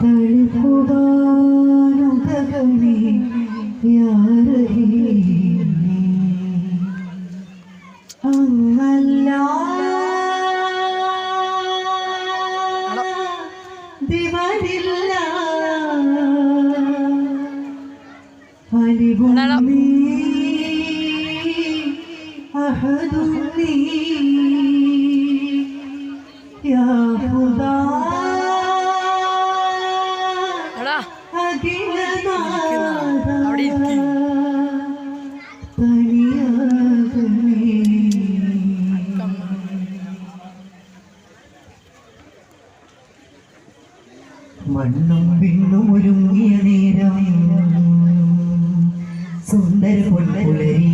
തളിപ്പുവാനുതകണി യാരഹി യാ ദിവരില്ല മണ്ണും പിണ്ണും ഒരുങ്ങിയ നേരം സുന്ദര പൊൻപുലരി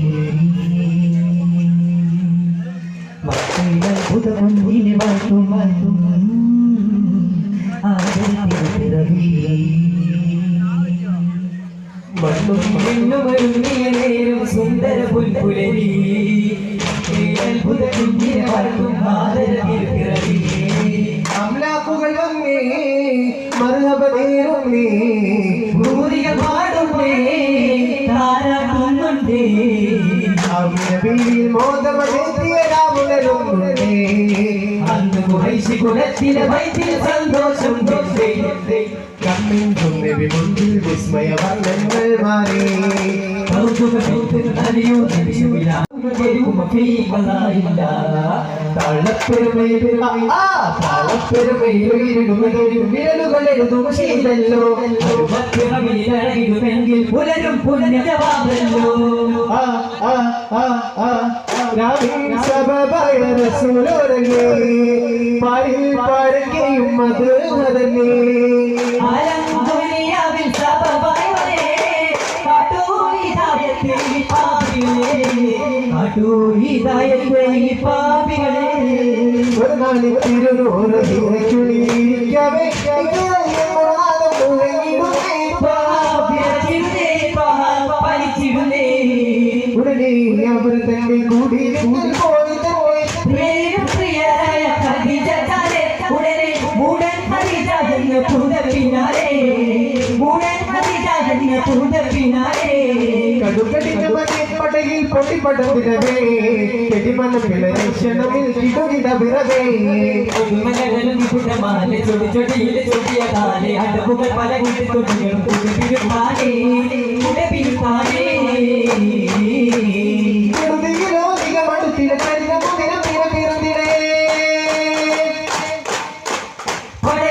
മക്കളുടെ പൊന്നിനെ വാഴ്ത്തും വാഴ്ത്തും നേരം സുന്ദര പുൽപുലരി അത്ഭുത കുഞ്ഞിനെ വാഴ്ത്തും ആദരവിൽ അമ്ലാക്കുകൾ വന്നേ മറുഹബ നേരുന്നേ ഭൂരിക പാടുന്നേ താരാട്ടുന്നുണ്ടേ അമ്ലവിൽ മോദമതെത്തിയ രാമുണരുന്നേ അന്ന് കുറേശി കുലത്തിലെ വൈദ്യ സന്തോഷം കമ്മിൻ തുമ്മിവി മുൻപിൽ വിസ്മയ വർണങ്ങൾ മാറി. കൗതുക കൗതുക നദിയോ ആ ആ. ആ സഭയ റസൂലോരങ്ങേ പാരിൽ പാടുകയും അത് പാപികളെ ഒരു നാളിൽ തിരുനൂറ് ചുളിയിരിക്കവേ പാപിച്ചിരുന്നേ ഉടനെ അവർ തന്നെ കൂടി പോയി പോയി പ്രിയ പ്രിയരായ ഖദീജ താരെ ഉടനെ മൂടൻ ഖദീജ എന്ന പൂത പിന്നാലെ മൂടൻ ഖദീജ എന്ന പൂത പിന്നാലെ കടുകടിച്ച പടയിൽ പൊട്ടിപ്പടത്തിനവേ കെടിമന പിളരക്ഷണമിൽ കിടുകിട പിറവേ കെടുതിയിലോ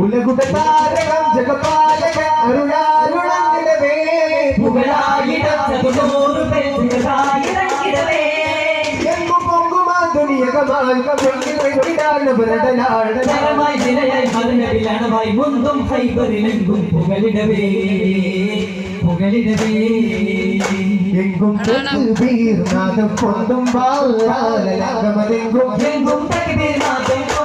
ഉലകുട താരകം ജഗപാലക അരുളാരുളങ്ങിടവേ എങ്ങു പൊങ്കുമാ ദുനിയകമാൽ കവിളിൽ വിടാണ് ഭരടനാടന മുന്തും ഹൈബറിലെങ്കും പുകളിടവേ പുകളിടവേ എങ്കും എങ്കും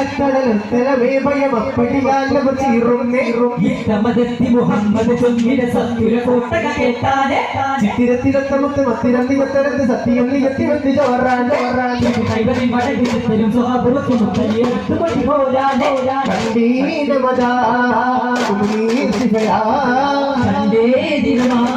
തമിഴക്കടലുത്തരമേ ഭയമപ്പടിയാലവ ചീറും നേറും. ഇത്തമതെത്തി മുഹമ്മദ് ചൊല്ലിയ സത്തുര കോട്ടക കേട്ടാലെ. ചിത്തിരത്തിലൊത്തമുത്ത് മത്തിരം നികത്തരത്ത് സത്യം നികത്തി വെച്ച് ചോറാൻ കൈവരി മടങ്ങിലും സ്വഭാവത്തിൽ മുത്തലിയെടുത്തു കൊടി പോരാതെ കണ്ടീനമതാ തന്റെ ദിനമാ.